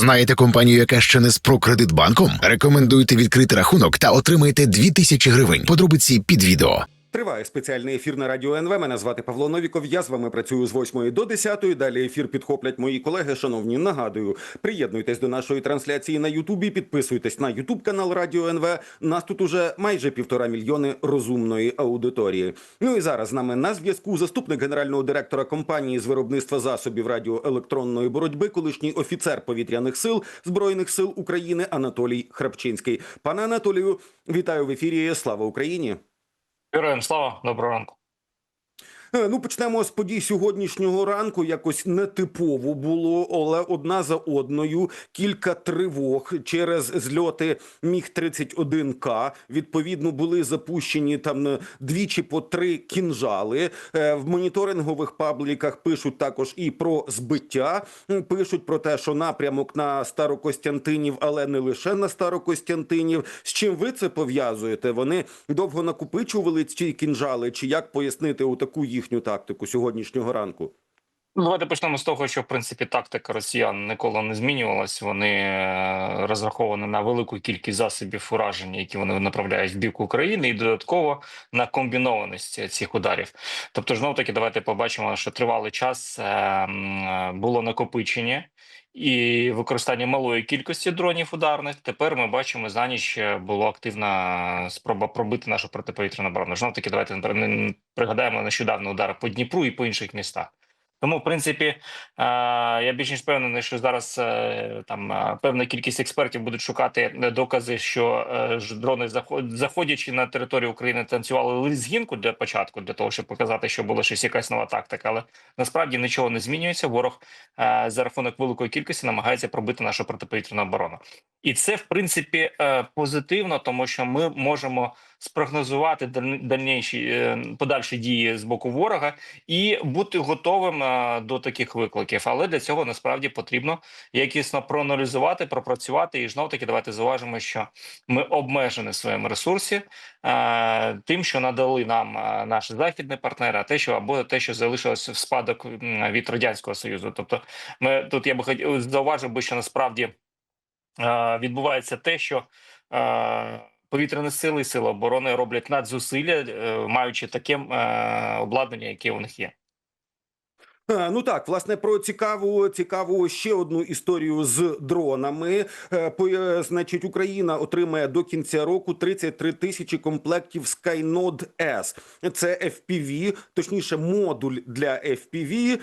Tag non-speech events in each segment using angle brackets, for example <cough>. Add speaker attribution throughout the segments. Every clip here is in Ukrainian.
Speaker 1: Знаєте компанію, яка ще не з Прокредитбанком? Рекомендуйте відкрити рахунок та отримайте 2000 гривень. Подробиці під відео.
Speaker 2: Триває спеціальний ефір на радіо НВ. Мене звати Павло Новіков. Я з вами працюю з 8 до 10. Далі ефір підхоплять мої колеги. Шановні, нагадую, приєднуйтесь до нашої трансляції на Ютубі. Підписуйтесь на Ютуб канал Радіо НВ. Нас тут уже майже півтора мільйони розумної аудиторії. Ну і зараз з нами на зв'язку заступник генерального директора компанії з виробництва засобів радіоелектронної боротьби, колишній офіцер повітряних сил збройних сил України Анатолій Храпчинський. Пане Анатолію, вітаю в ефірі. Слава Україні!
Speaker 3: Героям слава, доброго ранку.
Speaker 2: Е, Ну, почнемо з подій сьогоднішнього ранку. Якось нетипово було, але одна за одною кілька тривог через зльоти Міг 31 к Відповідно, були запущені там е, двічі по три кінжали. Е, В моніторингових пабліках пишуть також і про збиття. Пишуть про те, що напрямок на Старокостянтинів, але не лише на Старокостянтинів. З чим ви це пов'язуєте? Вони довго накопичували ці кінжали, чи як пояснити у таку їхню тактику сьогоднішнього ранку?
Speaker 3: Ну, Давайте почнемо з того, що в принципі тактика росіян ніколи не змінювалась. Вони е, розраховані на велику кількість засобів ураження, які вони направляють в бік України, і додатково на комбінованість цих ударів. Тобто, знов таки, давайте побачимо, що тривалий час е, е, було накопичення. І використання малої кількості дронів ударних тепер ми бачимо за ніч було активна спроба пробити нашу протиповітряну оборону. Знов таки, давайте пригадаємо нещодавно удар по Дніпру і по інших містах. Тому, в принципі, е, я більш ніж впевнений, що зараз е, там е, певна кількість експертів будуть шукати докази, що дрони заход- заходячи на територію України, танцювали згінку для початку, для того, щоб показати, що була щось якась нова тактика. Але насправді нічого не змінюється. Ворог за рахунок великої кількості намагається пробити нашу протиповітряну оборону, і це в принципі позитивно, тому що ми можемо спрогнозувати даль- дальніші е, подальші дії з боку ворога і бути готовим е, до таких викликів. Але для цього насправді потрібно якісно проаналізувати, пропрацювати. І знов таки давайте зауважимо, що ми обмежені в своєму ресурсі е, тим, що надали нам наші західні партнери, а те, що або те, що залишилось в спадок від радянського союзу. Тобто, ми тут я би хотів зауважив би, що насправді відбувається те, що повітряні сили і сили оборони роблять надзусилля, е, маючи таке е, обладнання, яке у них є.
Speaker 2: Е, Ну так, власне, про цікаву цікаву ще одну історію з дронами. Е, е, Значить, Україна отримає до кінця року 33 тисячі комплектів Skynode S. Це FPV, точніше, модуль для FPV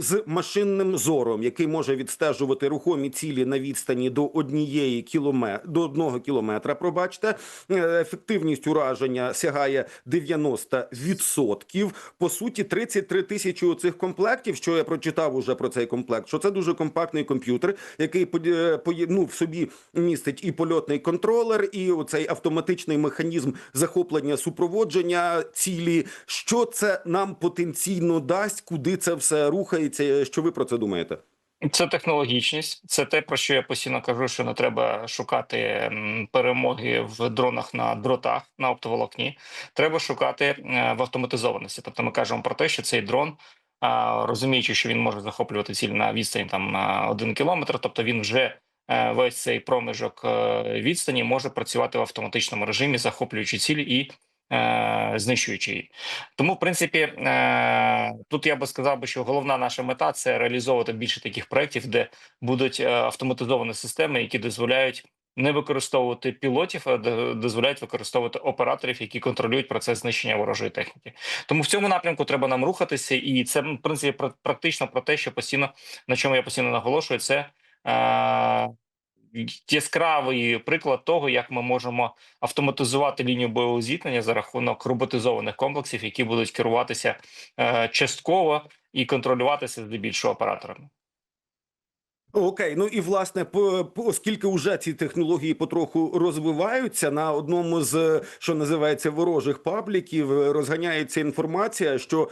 Speaker 2: з, машинним зором, який може відстежувати рухомі цілі на відстані до однієї кіломе... до одного кілометра. Пробачте, ефективність ураження сягає 90%. По суті, 33 тисячі оцих комплектів, що я прочитав уже про цей комплект, що це дуже компактний комп'ютер, який е, ну, в собі містить і польотний контролер, і оцей автоматичний механізм захоплення супроводження цілі. Що це нам потенційно дасть, куди це все рухається? Що ви про це думаєте?
Speaker 3: Це технологічність, це те, про що я постійно кажу, що не треба шукати перемоги в дронах на дротах на оптоволокні. Треба шукати е, в автоматизованості. Тобто, ми кажемо про те, що цей дрон, розуміючи, що він може захоплювати ціль на відстані там на один кілометр, тобто він вже е, весь цей проміжок е, відстані може працювати в автоматичному режимі, захоплюючи ціль і е, знищуючи її. Тому, в принципі, тут я би сказав що головна наша мета це реалізовувати більше таких проєктів, де будуть автоматизовані системи, які дозволяють не використовувати пілотів, а дозволяють використовувати операторів, які контролюють процес знищення ворожої техніки. Тому в цьому напрямку треба нам рухатися, і це в принципі практично про те, що постійно на чому я постійно наголошую, це. Е, Яскравий приклад того, як ми можемо автоматизувати лінію бойового зіткнення за рахунок роботизованих комплексів, які будуть керуватися е, частково і контролюватися здебільшого операторами.
Speaker 2: Окей, ну і власне, оскільки вже ці технології потроху розвиваються на одному з що називається ворожих пабліків, е, розганяється інформація, що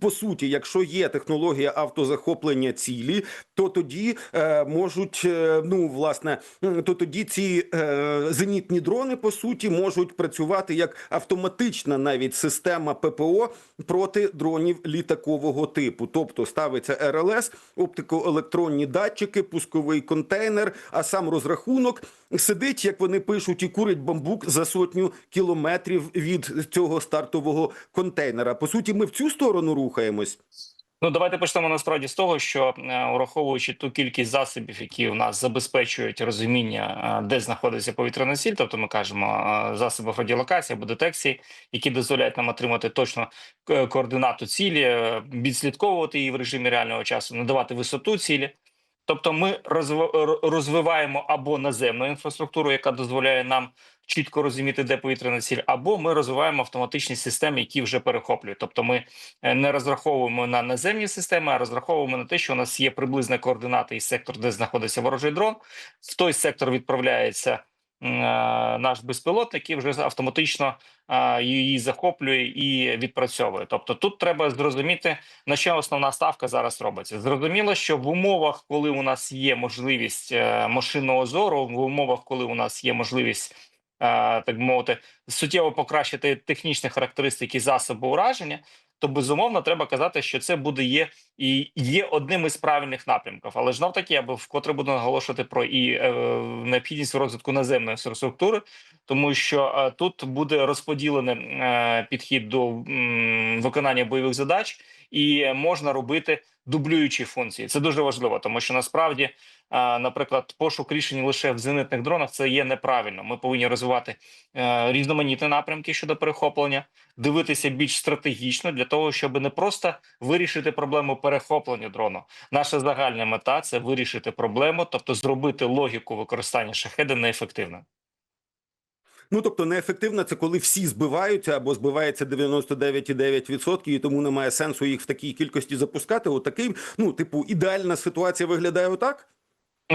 Speaker 2: по суті, якщо є технологія автозахоплення цілі, то тоді е, можуть е, ну власне, то тоді ці е, зенітні дрони по суті можуть працювати як автоматична навіть система ППО проти дронів літакового типу, тобто ставиться РЛС, оптико-електронні датчики пусковий контейнер, а сам розрахунок сидить, як вони пишуть, і курить бамбук за сотню кілометрів від цього стартового контейнера. По суті, ми в цю сторону рухаємось.
Speaker 3: Ну, давайте почнемо насправді з того, що е, враховуючи ту кількість засобів, які у нас забезпечують розуміння, е, де знаходиться повітряна сіль, тобто ми кажемо е, засобів радіолокації або детекції, які дозволяють нам отримати точно е, координату цілі, е, відслідковувати її в режимі реального часу, надавати висоту цілі. Тобто, ми розв- розвиваємо або наземну інфраструктуру, яка дозволяє нам чітко розуміти, де повітряна ціль, або ми розвиваємо автоматичні системи, які вже перехоплюють. Тобто, ми е, не розраховуємо на наземні системи, а розраховуємо на те, що у нас є приблизна координати і сектор, де знаходиться ворожий дрон. В той сектор відправляється наш безпілотник і вже автоматично її захоплює і відпрацьовує. Тобто, тут треба зрозуміти на що основна ставка зараз робиться. Зрозуміло, що в умовах, коли у нас є можливість е, машинного зору, в умовах, коли у нас є можливість. е, Так мовити, суттєво покращити технічні характеристики засобу ураження, то безумовно треба казати, що це буде є і є одним із правильних напрямків. Але ж знов таки, я би вкотре буду наголошувати про і е, необхідність розвитку наземної інфраструктури, тому що е, тут буде розподілений е, підхід до е, виконання бойових задач, і можна робити дублюючі функції. Це дуже важливо, тому що насправді, наприклад, пошук рішень лише в зенитних дронах це є неправильно. Ми повинні розвивати е, різноманітні напрямки щодо перехоплення, дивитися більш стратегічно для того, щоб не просто вирішити проблему перехоплення дрону. Наша загальна мета це вирішити проблему, тобто зробити логіку використання шахеда неефективною.
Speaker 2: Ну тобто неефективно це коли всі збиваються або збивається 99,9% і тому немає сенсу їх в такій кількості запускати. Отакий, ну типу, ідеальна ситуація виглядає отак.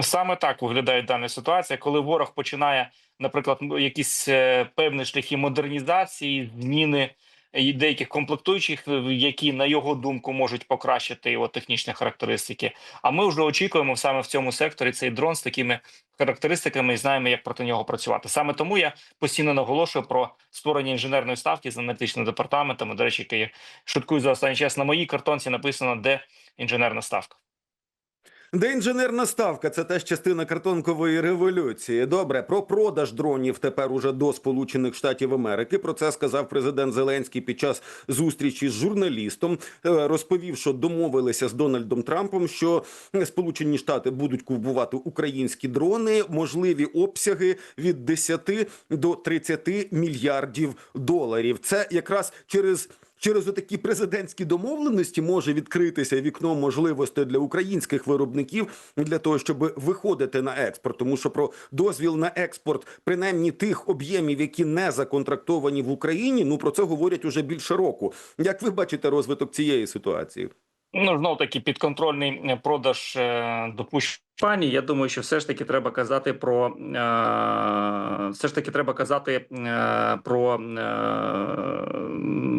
Speaker 3: Саме так виглядає дана ситуація, коли ворог починає, наприклад, якісь е, певні шляхи модернізації, зміни і деяких комплектуючих, які на його думку можуть покращити його технічні характеристики. А ми вже очікуємо саме в цьому секторі цей дрон з такими характеристиками і знаємо, як проти нього працювати. Саме тому я постійно наголошую про створення інженерної ставки з аналітичним департаментом. До речі, який шуткую за останній час на моїй картонці написано, де інженерна ставка.
Speaker 2: Де інженерна ставка це теж частина картонкової революції. Добре, про продаж дронів тепер уже до Сполучених Штатів Америки. Про це сказав президент Зеленський під час зустрічі з журналістом. Е, Розповів, що домовилися з Дональдом Трампом, що Сполучені Штати будуть купувати українські дрони, можливі обсяги від 10 до 30 мільярдів доларів. Це якраз через. Через отакі президентські домовленості може відкритися вікно можливостей для українських виробників для того, щоб виходити на експорт. Тому що про дозвіл на експорт, принаймні тих об'ємів, які не законтрактовані в Україні, ну про це говорять уже більше року. Як ви бачите розвиток цієї ситуації?
Speaker 3: Ну, знов таки підконтрольний е, продаж е, допущень. Пані, я думаю, що все ж таки треба казати про е, все ж таки треба казати е, про е,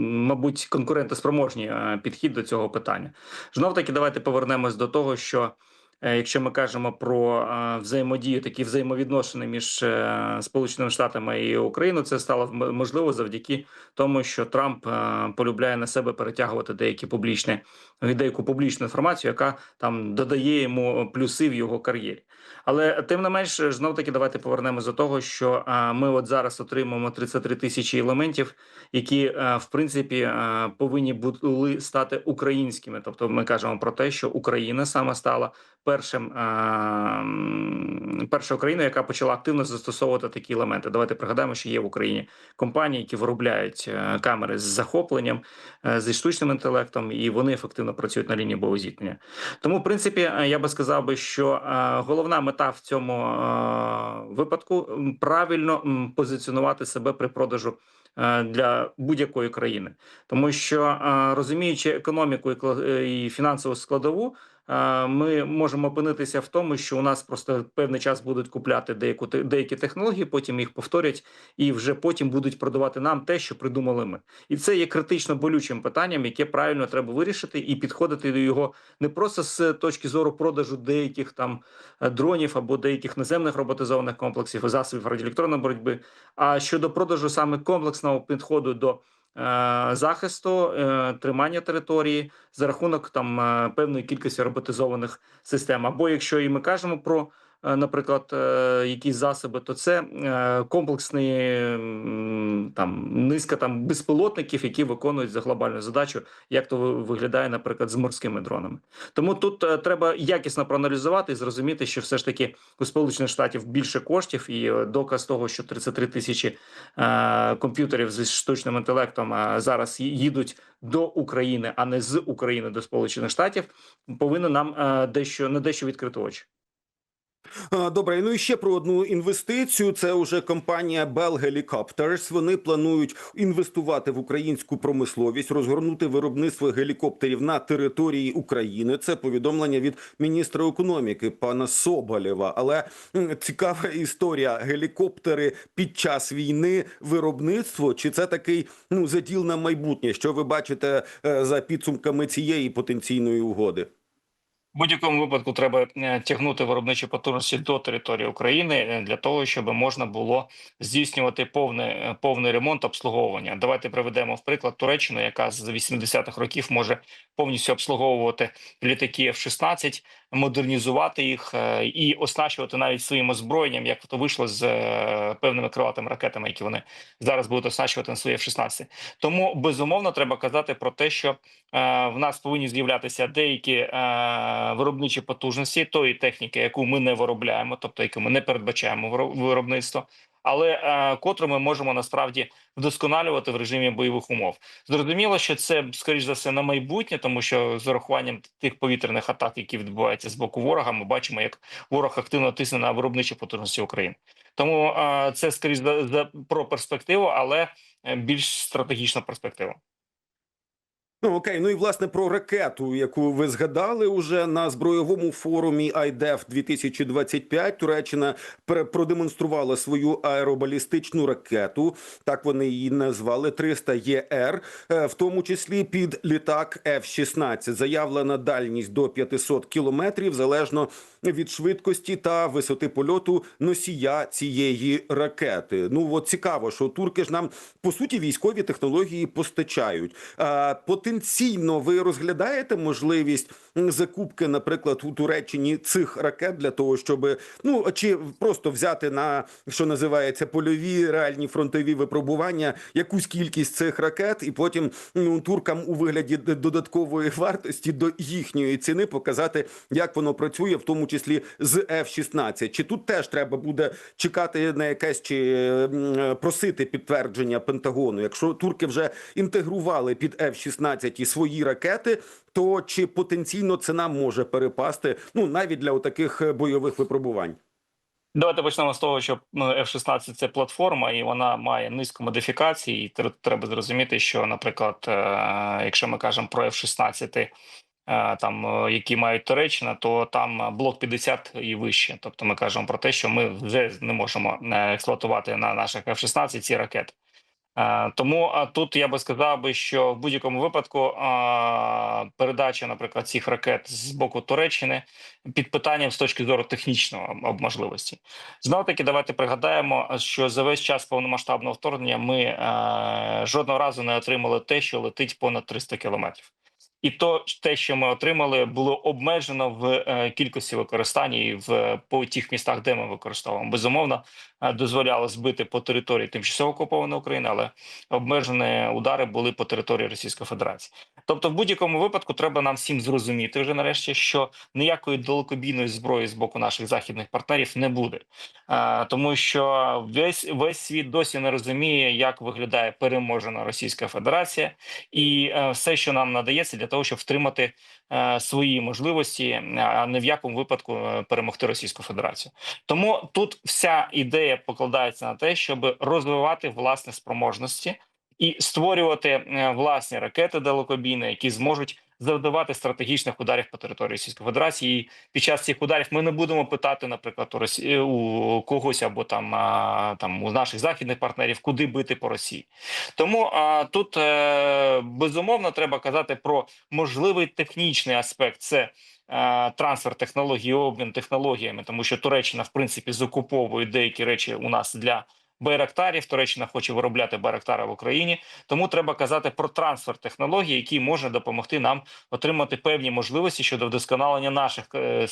Speaker 3: мабуть конкурентоспроможні е, підхід до цього питання. Знов таки, давайте повернемось до того, що якщо ми кажемо про е, взаємодію, такі взаємовідношення між е, Сполученими Штатами і Україною, це стало можливо завдяки тому, що Трамп е, полюбляє на себе перетягувати деякі публічні деяку публічну інформацію, яка там додає йому плюси в його кар'єрі. Але тим не менш, знов таки давайте повернемось до того, що ми от зараз отримуємо 33 тисячі елементів, які в принципі повинні були стати українськими. Тобто, ми кажемо про те, що Україна саме стала першим першою країною, яка почала активно застосовувати такі елементи. Давайте пригадаємо, що є в Україні компанії, які виробляють е, камери з захопленням, е, зі штучним інтелектом, і вони ефективно працюють на лінії боєзіткнення. Тому, в принципі, е, я би сказав би, що головна мета в цьому випадку правильно позиціонувати себе при продажу. Для будь-якої країни, тому що розуміючи економіку і фінансову складову, ми можемо опинитися в тому, що у нас просто певний час будуть купляти деяку деякі технології, потім їх повторять, і вже потім будуть продавати нам те, що придумали ми. І це є критично болючим питанням, яке правильно треба вирішити, і підходити до його не просто з точки зору продажу деяких там е, дронів або деяких наземних роботизованих комплексів засобів радіоелектронної боротьби, а щодо продажу саме комплексного підходу до
Speaker 4: захисту, е, тримання території за рахунок там е, певної кількості роботизованих систем. Або якщо і ми кажемо про, е, наприклад, е, якісь засоби, то це е, комплексний там низка там безпілотників, які виконують за глобальну задачу, як то ви- виглядає, наприклад, з морськими дронами. Тому тут е, треба якісно проаналізувати і зрозуміти, що все ж таки у Сполучених Штатів більше коштів, і е, доказ того, що 33 тисячі е, комп'ютерів зі штучним інтелектом е, зараз їдуть до України, а не з України до Сполучених Штатів, повинен нам е, дещо на дещо відкрити очі.
Speaker 2: Добре, ну і ще про одну інвестицію. Це вже компанія Bell Helicopters. Вони планують інвестувати в українську промисловість, розгорнути виробництво гелікоптерів на території України. Це повідомлення від міністра економіки пана Соболєва. Але цікава історія: гелікоптери під час війни, виробництво чи це такий ну заділ на майбутнє? Що ви бачите е, за підсумками цієї потенційної угоди?
Speaker 3: В будь-якому випадку треба е, тягнути виробничі потужності до території України е, для того, щоб можна було здійснювати повне, е, повний ремонт обслуговування. Давайте приведемо в приклад Туреччину, яка з 80-х років може повністю обслуговувати літаки F-16, модернізувати їх е, і оснащувати навіть своїм озброєнням, як то вийшло з е, певними крилатими ракетами, які вони зараз будуть оснащувати на свої F-16. Тому безумовно треба казати про те, що е, в нас повинні з'являтися деякі виробничі потужності тої техніки, яку ми не виробляємо, тобто яку ми не передбачаємо виро- виробництво, але е, котру ми можемо насправді вдосконалювати в режимі бойових умов. Зрозуміло, що це скоріш за все на майбутнє, тому що з урахуванням тих повітряних атак, які відбуваються з боку ворога, ми бачимо, як ворог активно тисне на виробничі потужності України. Тому е, це скоріш за, за про перспективу, але е, більш стратегічна перспектива.
Speaker 2: Ну окей, ну і власне про ракету, яку ви згадали уже на збройовому форумі IDEF 2025 Туреччина продемонструвала свою аеробалістичну ракету. Так вони її назвали 300 ЄР, е, в тому числі під літак F-16. Заявлена дальність до 500 кілометрів залежно від швидкості та висоти польоту носія цієї ракети. Ну от цікаво, що турки ж нам по суті військові технології постачають. А, потенційно ви розглядаєте можливість закупки, наприклад, у Туреччині цих ракет для того, щоб ну чи просто взяти на що називається польові реальні фронтові випробування якусь кількість цих ракет, і потім ну, туркам у вигляді додаткової <laughs> вартості до їхньої ціни показати, як воно працює, в тому числі з F-16. Чи тут теж треба буде чекати на якесь чи просити підтвердження Пентагону? Якщо турки вже інтегрували під F-16 і свої ракети, то чи потенційно ціна може перепасти? Ну навіть для таких бойових випробувань?
Speaker 3: Давайте почнемо з того, що ну, F-16 – це платформа, і вона має низку модифікацій. І тр- треба зрозуміти, що, наприклад, е, якщо ми кажемо про F-16, е, там е, які мають Туреччина, то там е, блок 50 і вище. Тобто, ми кажемо про те, що ми вже не можемо е, експлуатувати на наших F-16 ці ракети. Е, Тому тут я би сказав би, що в будь-якому випадку передача, наприклад, цих ракет з боку Туреччини під питанням з точки зору технічного можливості. Знову таки, давайте пригадаємо, що за весь час повномасштабного вторгнення ми е, жодного разу не отримали те, що летить понад 300 кілометрів. І то те, що ми отримали, було обмежено в е, кількості використання і в по тих містах, де ми використовуємо. Безумовно, е, дозволяло збити по території тимчасово окупованої України, але обмежені удари були по території Російської Федерації. Тобто, в будь-якому випадку треба нам всім зрозуміти вже нарешті, що ніякої далекобійної зброї з боку наших західних партнерів не буде, Е, тому що весь весь світ досі не розуміє, як виглядає переможена Російська Федерація, і все, що нам надається для того, щоб втримати е, свої можливості, а не в якому випадку е, перемогти Російську Федерацію. Тому тут вся ідея покладається на те, щоб розвивати власні спроможності і створювати е, власні ракети далекобійні, які зможуть завдавати стратегічних ударів по території Російської Федерації. І під час цих ударів ми не будемо питати, наприклад, у Росі... у когось або там, там у наших західних партнерів, куди бити по Росії. Тому а, тут е, безумовно треба казати про можливий технічний аспект. Це е, трансфер технологій, обмін технологіями, тому що Туреччина в принципі закуповує деякі речі у нас для байрактарів. Туреччина хоче виробляти байрактари в Україні. Тому треба казати про трансфер технологій, який може допомогти нам отримати певні можливості щодо вдосконалення наших е,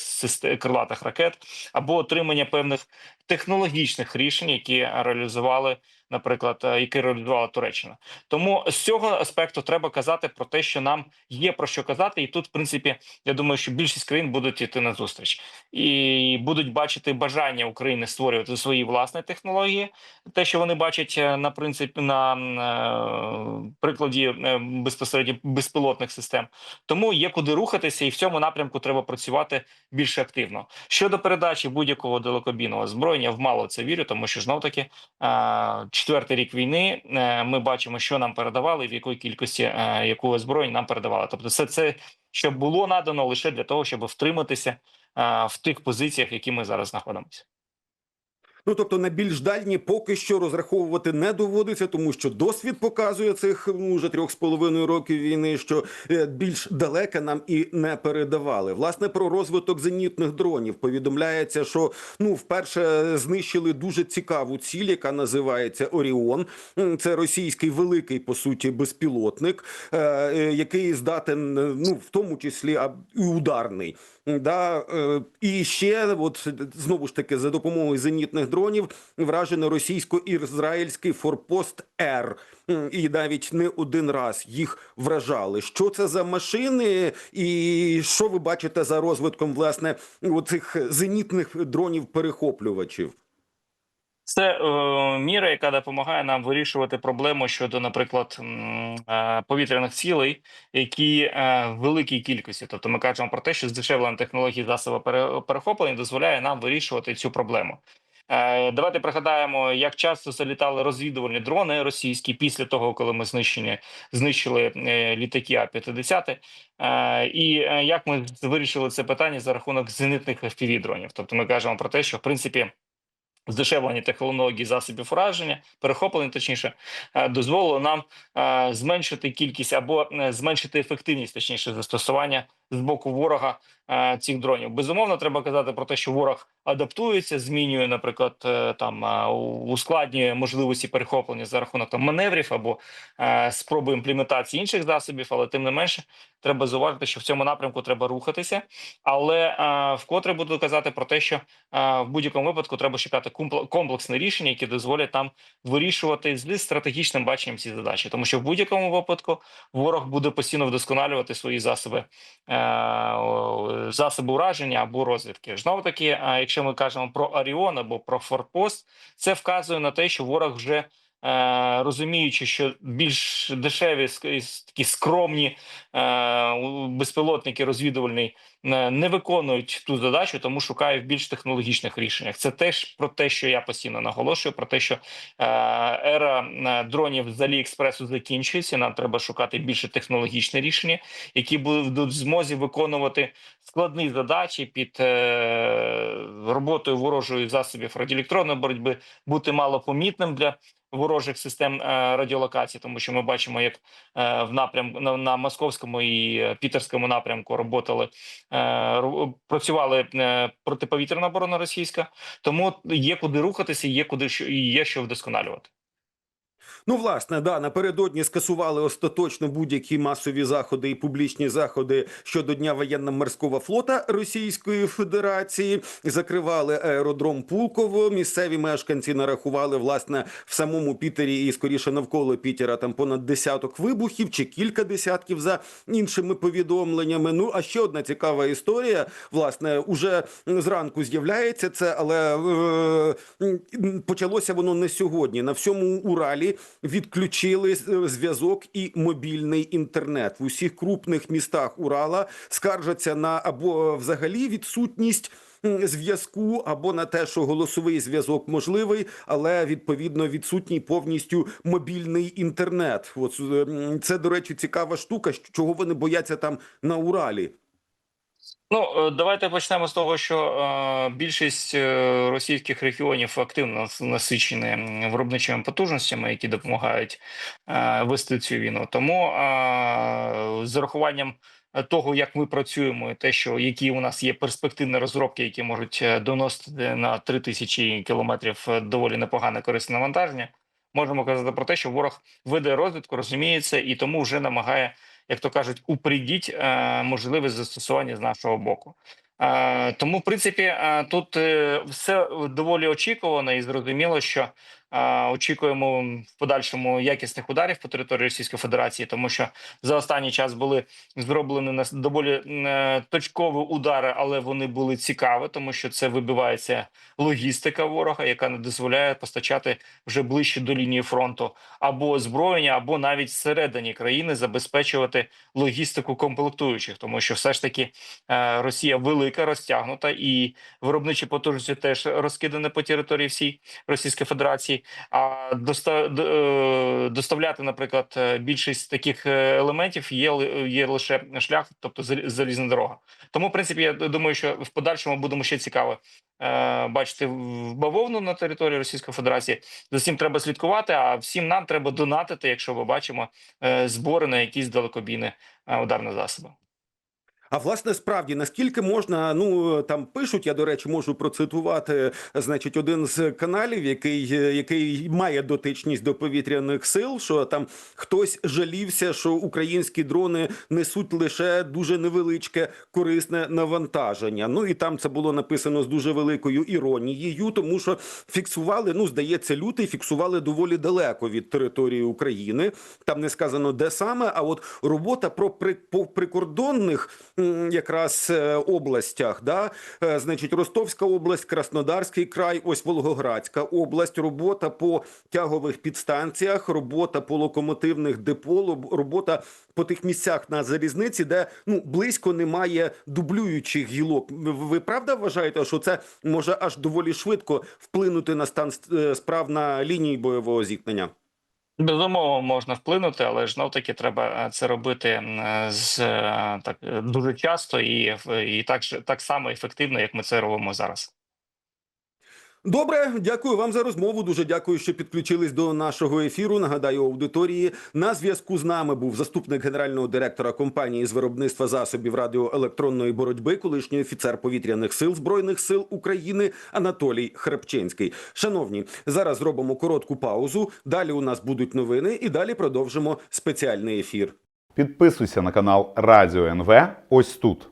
Speaker 3: крилатих ракет або отримання певних технологічних рішень, які реалізували, наприклад, е, які реалізувала Туреччина. Тому з цього аспекту треба казати про те, що нам є про що казати, і тут, в принципі, я думаю, що більшість країн будуть йти на зустріч і будуть бачити бажання України створювати свої власні технології. Те, що вони бачать е, на принципі на е, прикладі безпосередньо безпілотних систем. Тому є куди рухатися, і в цьому напрямку треба працювати більш активно. Щодо передачі будь-якого далекобійного озброєння, в мало це вірю, тому що знов таки четвертий рік війни е, ми бачимо, що нам передавали, в якої кількості е, яку озброєнь нам передавали. Тобто, все це що було надано лише для того, щоб втриматися е, в тих позиціях, які ми зараз знаходимося.
Speaker 2: Ну тобто на більш дальні поки що розраховувати не доводиться, тому що досвід показує цих ну, вже трьох з половиною років війни, що е, більш далеке нам і не передавали. Власне про розвиток зенітних дронів повідомляється, що ну вперше знищили дуже цікаву ціль, яка називається Оріон. Це російський великий по суті безпілотник, е, е, який здатен, ну в тому числі і ударний. Да, е, і ще, от знову ж таки, за допомогою зенітних дронів вражено російсько-ізраїльський форпост Р. І навіть не один раз їх вражали. Що це за машини, і що ви бачите за розвитком власне цих зенітних дронів-перехоплювачів?
Speaker 3: Це е, міра, яка допомагає нам вирішувати проблему щодо, наприклад, е, повітряних цілей, які е, в великій кількості. Тобто, ми кажемо про те, що здешевлення технології засобу пере- перехоплення дозволяє нам вирішувати цю проблему. Е, Давайте пригадаємо, як часто залітали розвідувальні дрони російські після того, коли ми знищені знищили е, літаки А-50. Е, І е, як ми вирішили це питання за рахунок зенитних fpv дронів. Тобто, ми кажемо про те, що в принципі здешевлені технології засобів ураження, перехоплення, точніше, е, дозволило нам е, зменшити кількість або е, зменшити ефективність, точніше, застосування з боку ворога е, цих дронів. Безумовно, треба казати про те, що ворог адаптується, змінює, наприклад, е, там е, ускладнює можливості перехоплення за рахунок там маневрів або спроби імплементації інших засобів, але тим не менше треба зауважити, що в цьому напрямку треба рухатися. Але вкотре буду казати про те, що в будь-якому випадку треба шукати компл- комплексне рішення, які дозволять нам вирішувати з стратегічним баченням ці задачі, тому що в будь-якому випадку ворог буде постійно вдосконалювати свої засоби засоби ураження або розвідки. Знову таки, е, якщо ми кажемо про Оріон або про Форпост, це вказує на те, що ворог вже. е, Розуміючи, що більш дешеві такі скромні е, безпілотники розвідувальні е, не виконують ту задачу, тому шукають в більш технологічних рішеннях. Це теж про те, що я постійно наголошую, про те, що е, ера е, дронів з Аліекспресу закінчується. Нам треба шукати більше технологічне рішення, які будуть в змозі виконувати складні задачі під е, роботою ворожої засобів радіоелектронної боротьби, бути малопомітним для ворожих систем е, радіолокації, тому що ми бачимо, як е, в напрямку на, московському і е, пітерському напрямку роботали, е, працювали е, протиповітряна оборона російська, тому є куди рухатися, є куди що є що вдосконалювати.
Speaker 2: Ну, власне, да, напередодні скасували остаточно будь-які масові заходи і публічні заходи щодо Дня воєнно-морського флота Російської Федерації. Закривали аеродром Пулково. Місцеві мешканці нарахували власне в самому Пітері і скоріше навколо Пітера там понад десяток вибухів чи кілька десятків за іншими повідомленнями. Ну а ще одна цікава історія. Власне, уже зранку з'являється це, але е, почалося воно не сьогодні. На всьому Уралі відключили е, зв'язок і мобільний інтернет в усіх крупних містах Урала. Скаржаться на або взагалі відсутність. Зв'язку або на те, що голосовий зв'язок можливий, але відповідно відсутній повністю мобільний інтернет. От е, це до речі, цікава штука. чого вони бояться там на Уралі.
Speaker 3: Ну е, давайте почнемо з того, що е, більшість е, російських регіонів активно насичені виробничими потужностями, які допомагають вести цю війну. Тому з урахуванням того, як ми працюємо, те, що які у нас є перспективні розробки, які можуть доносити на 3 тисячі кілометрів доволі непогане корисне навантаження, можемо казати про те, що ворог веде розвідку, розуміється, і тому вже намагає, як то кажуть, упредіть е, можливість застосування з нашого боку. Е, тому, в принципі, е, тут все доволі очікувано і зрозуміло, що очікуємо в подальшому якісних ударів по території Російської Федерації, тому що за останній час були зроблені нас доволі е, точкові удари, але вони були цікаві, тому що це вибивається логістика ворога, яка не дозволяє постачати вже ближче до лінії фронту або озброєння, або навіть всередині країни забезпечувати логістику комплектуючих, тому що все ж таки е, Росія велика, розтягнута, і виробничі потужності теж розкидані по території всій Російської Федерації. А доста, д- е, доставляти, наприклад, е, більшість таких е, елементів є є лише шлях, тобто зал- залізна дорога. Тому, в принципі, я думаю, що в подальшому будемо ще цікаво бачити бавовну на території Російської Федерації. За цим треба слідкувати. А всім нам треба донатити, якщо ми бачимо збори на якісь далекобійні ударні засоби.
Speaker 2: А власне, справді наскільки можна, ну там пишуть, я до речі, можу процитувати, значить, один з каналів, який, який має дотичність до повітряних сил, що там хтось жалівся, що українські дрони несуть лише дуже невеличке корисне навантаження. Ну і там це було написано з дуже великою іронією, тому що фіксували, ну здається, лютий фіксували доволі далеко від території України. Там не сказано де саме. А от робота про прикордонних якраз е, областях, да, Е, значить, Ростовська область, Краснодарський край, ось Волгоградська область, робота по тягових підстанціях, робота по локомотивних депо, робота по тих місцях на залізниці, де ну близько немає дублюючих гілок. Ви- правда вважаєте, що це може аж доволі швидко вплинути на стан е, справ на лінії бойового зіткнення?
Speaker 3: Безумовно, можна вплинути, але ж знов таки треба е, це робити е, з е, так дуже часто і, і так так само ефективно, як ми це робимо зараз.
Speaker 2: Добре, дякую вам за розмову. Дуже дякую, що підключились до нашого ефіру. Нагадаю аудиторії. На зв'язку з нами був заступник генерального директора компанії з виробництва засобів радіоелектронної боротьби, колишній офіцер повітряних сил збройних сил України Анатолій Хребчинський. Шановні, зараз зробимо коротку паузу. Далі у нас будуть новини, і далі продовжимо спеціальний ефір.
Speaker 5: Підписуйся на канал Радіо НВ ось тут.